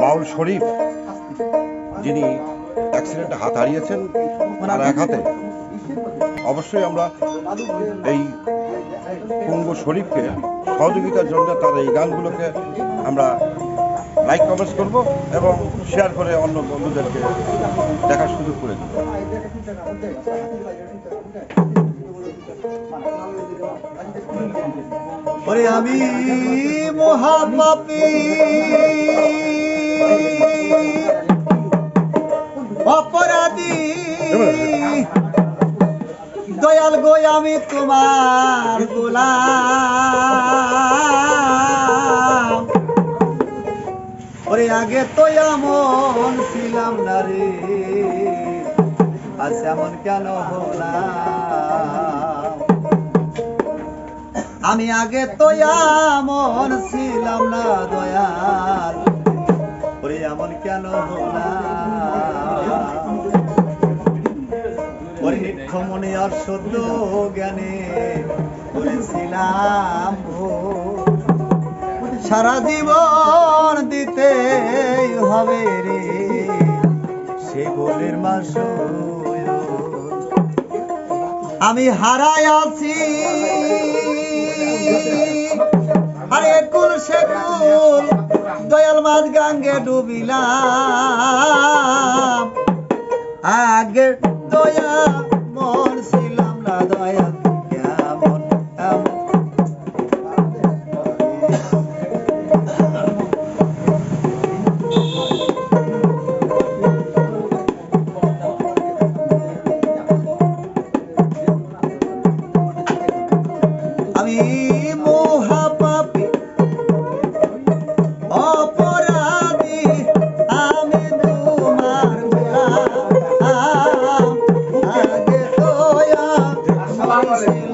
বাউল শরীফ, যিনি অ্যাক্সিডেন্টে হাত হারিয়েছেন আর এক হাতে। অবশ্যই আমরা এই পঙ্গু শরীফকে সহযোগিতার জন্য তার এই গানগুলোকে আমরা লাইক কমেন্টস করব এবং শেয়ার করে অন্য বন্ধুদেরকে দেখার সুযোগ করে দেবো। আমি মহাপাপী। অপরাধী। দয়াল গো, আমি তোমার গোলাম। ওরে, আগে তো এমন ছিলাম না রে, আজ এমন কেন হলাম? আমি আগে তো এমন ছিলাম না ওরে এমন কেন হলাম ওরে নিক্ষমনে আর সদ্য জ্ঞানে করেছিলাম সারা জীবন দিতে হবে রে সে গোলের মাস আমি হারাই আছি। আরে কুল সে কুল দয়াল মাছ গাঙ্গে ডুবিলাম। আগে দয়া